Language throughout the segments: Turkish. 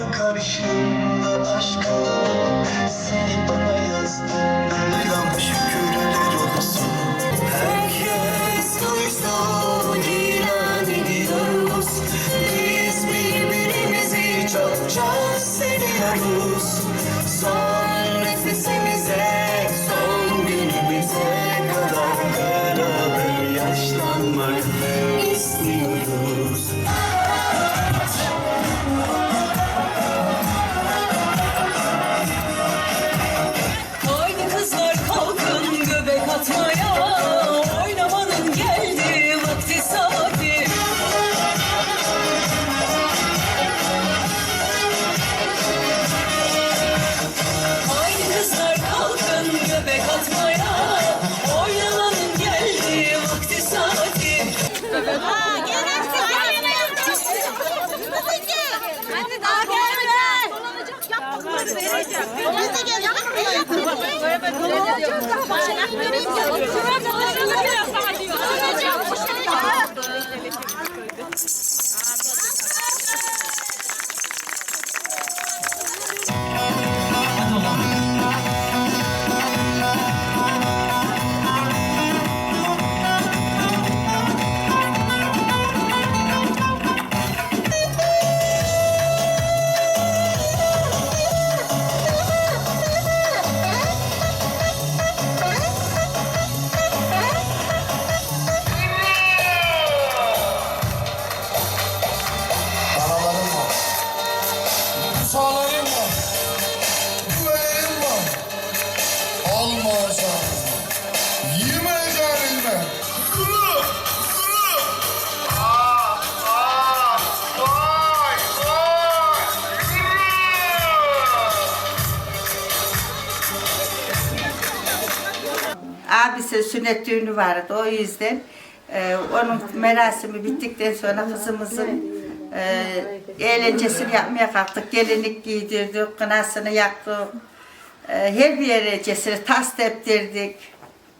karşımda aşkım. Seni bana yazdın. Mevlam şükürler olsun. Herkes duysun ilan ediyoruz. Biz birbirimizi çok çok seviyoruz. Son nefesimize, Danalarım Almayacağım. Yemeyeceğim elime. Abisi sünnet düğünü vardı o yüzden e, onun merasimi bittikten sonra kızımızın e, eğlencesini yapmaya kalktık. Gelinlik giydirdik, kınasını yaktık. E, her bir yere cesur tas teptirdik.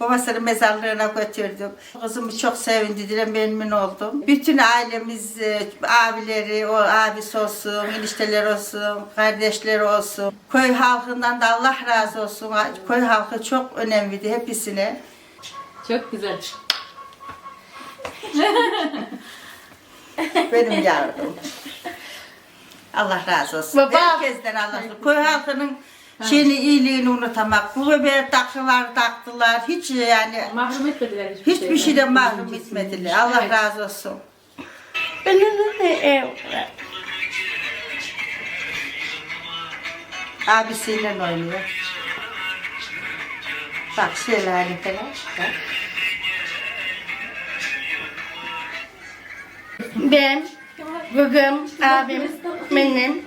Babasının mezarlığına götürdük. Kızımı çok sevindiler, memnun oldum. Bütün ailemiz, e, abileri, o abisi olsun, enişteler olsun, kardeşler olsun. Köy halkından da Allah razı olsun. Köy halkı çok önemliydi hepsine. Çok güzel. Benim yavrum. Allah razı olsun. Baba. Herkesten Allah razı olsun. Köy halkının şeyini, iyiliğini unutamak. Bu bebeğe takılar taktılar. Hiç yani Mahrum etmediler hiçbir, hiçbir şeyden mahrum etmediler. Allah Evet. razı olsun. Benim de ev Abisiyle oynuyor. Bak şelale falan. Bak. Ben, bugün abim, benim,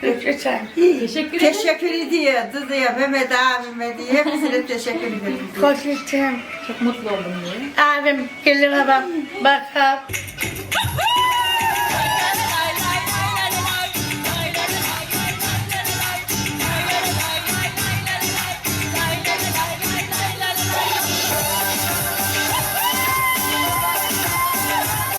Teşekkür ederim. Teşekkür ediyor. Dıdıya, Mehmet abime diye hepsine teşekkür ederim. Koşacağım. Çok mutlu oldum diye. Abim gelir bak, bakar.